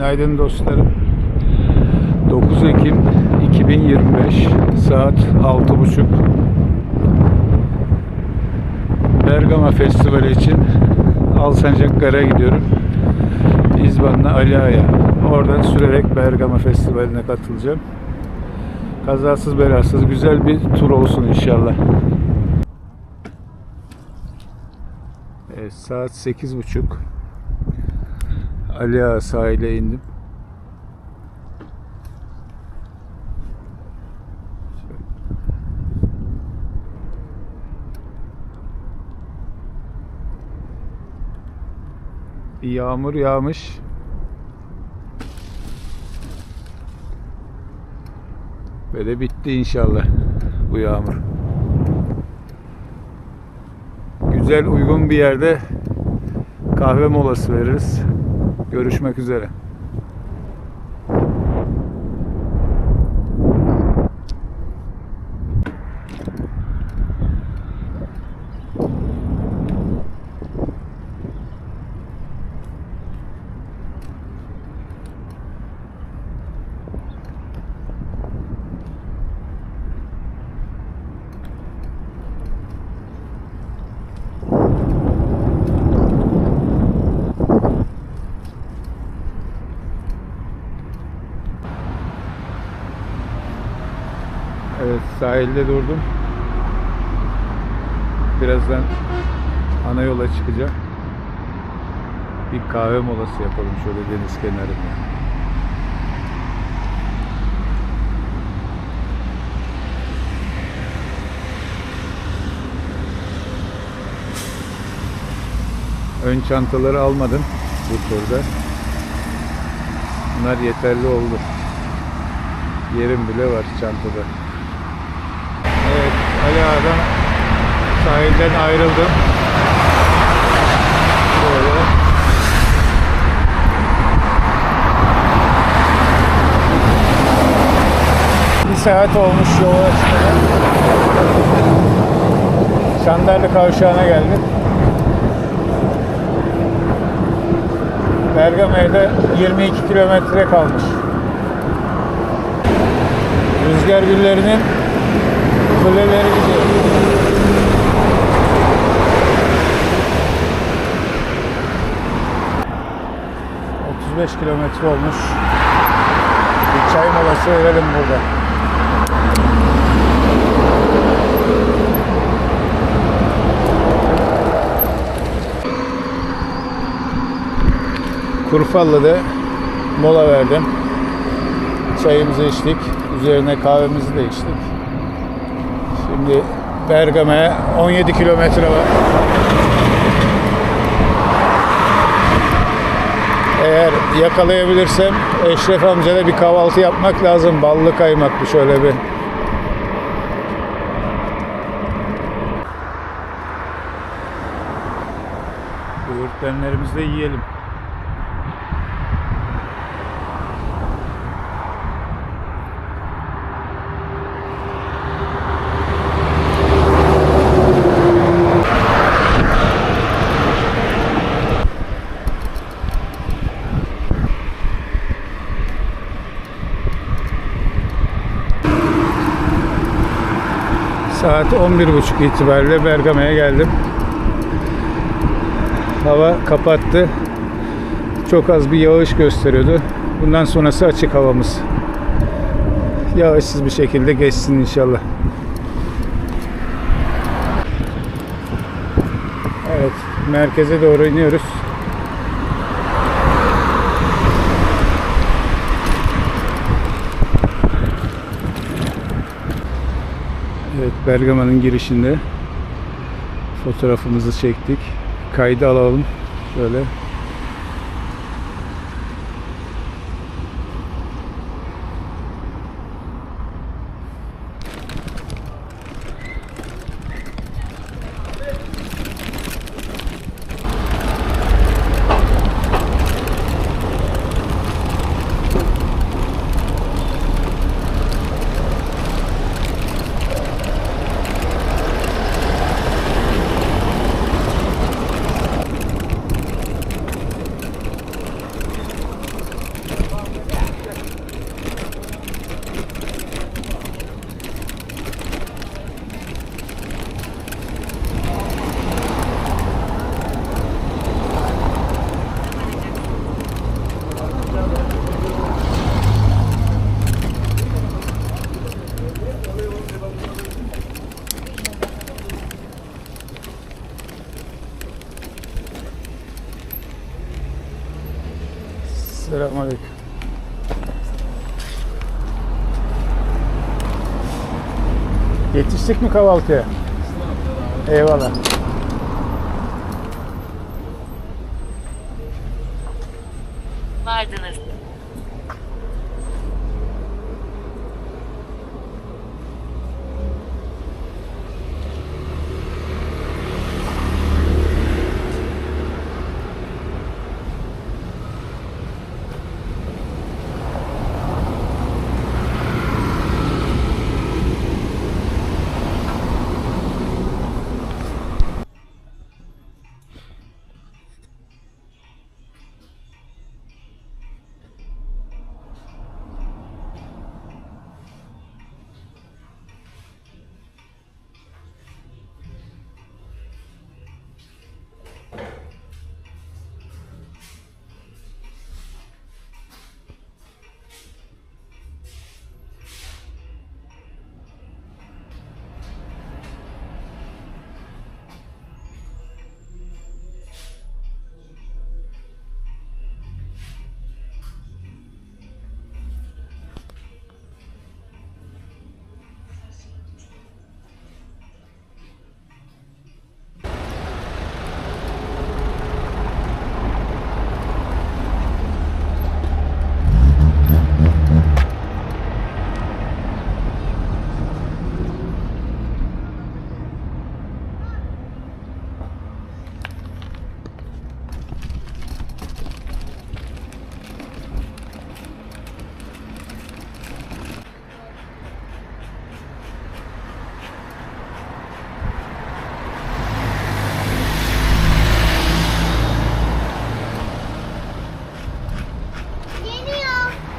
Günaydın dostlarım. 9 Ekim 2025 saat 6.30 Bergama Festivali için Alsancaklar'a gidiyorum. İzban'la Ali Ağa'ya. Oradan sürerek Bergama Festivali'ne katılacağım. Kazasız belasız güzel bir tur olsun inşallah. Evet, saat 8.30 Ali Ağa sahile indim. Yağmur yağmış. De bitti inşallah bu yağmur. Güzel uygun bir yerde kahve molası veririz. Görüşmek üzere. Evet sahilde durdum. Birazdan ana yola çıkacağım. Bir kahve molası yapalım şöyle deniz kenarında. Ön çantaları almadım bu turda. Bunlar yeterli oldu. Yerim bile var çantada. Ali Ağa'dan sahilden ayrıldım. Böyle. Bir saat olmuş yola çıkalı. Şandarlı kavşağına geldim. Bergama'ya da 22 kilometre kalmış. Rüzgar güllerinin kuleleri ...35 kilometre olmuş. Bir çay molası verelim burada. Kurfallı'da mola verdim. Çayımızı içtik. Üzerine kahvemizi de içtik. Şimdi Bergama'ya 17 kilometre var. Eğer yakalayabilirsem Eşref amcada bir kahvaltı yapmak lazım. Ballı kaymaklı şöyle bir. Böğürtlenlerimizi de yiyelim. Saat 11.30 itibariyle Bergama'ya geldim. Hava kapattı. Çok az bir yağış gösteriyordu. Bundan sonrası açık havamız. Yağışsız bir şekilde geçsin inşallah. Evet, merkeze doğru iniyoruz. Evet, Bergama'nın girişinde fotoğrafımızı çektik. Kaydı alalım. Şöyle. Selamünaleyküm. Yetiştik mi kahvaltıya? Eyvallah.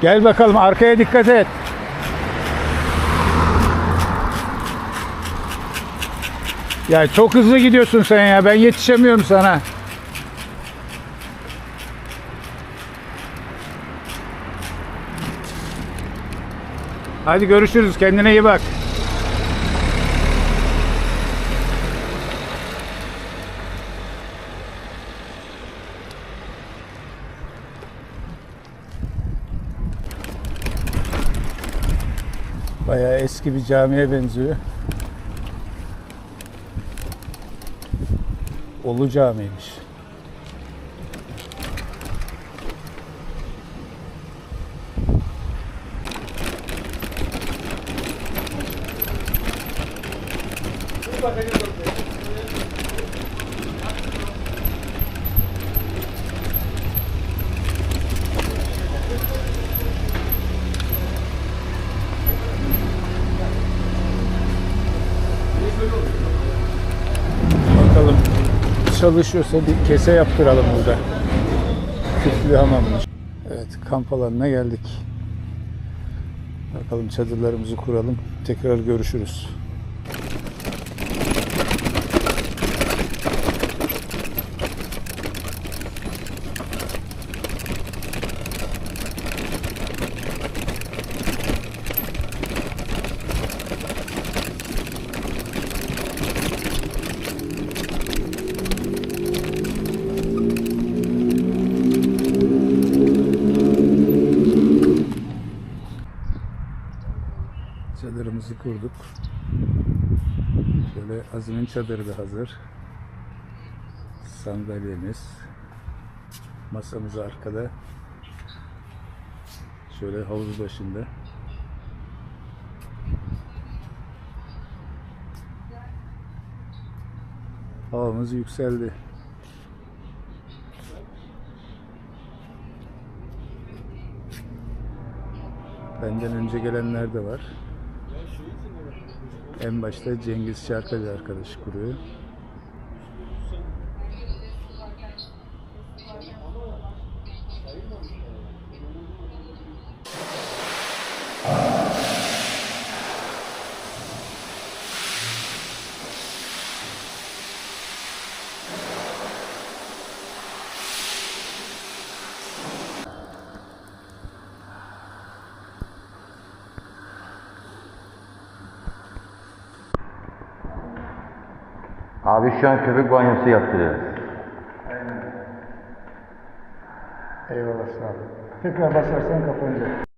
Gel bakalım arkaya dikkat et. Ya çok hızlı gidiyorsun sen ya. Ben yetişemiyorum sana. Hadi görüşürüz. Kendine iyi bak. Bayağı eski bir camiye benziyor. Olu Camii'ymiş. Bakalım çalışıyorsa bir kese yaptıralım burada. Küflü hamammış. Evet kamp alanına geldik. Bakalım çadırlarımızı kuralım. Tekrar görüşürüz. Çadırımızı kurduk. Şöyle Azim'in çadırı da hazır. Sandalyemiz. Masamız arkada. Şöyle havuz başında. Havamız yükseldi. Benden önce gelenler de var. En başta Cengiz Şarkacı arkadaş kuruyor. Abi şu an köpek banyosu yaptırıyoruz. Eyvallah sağ olun. Tekrar basarsan kapanacak.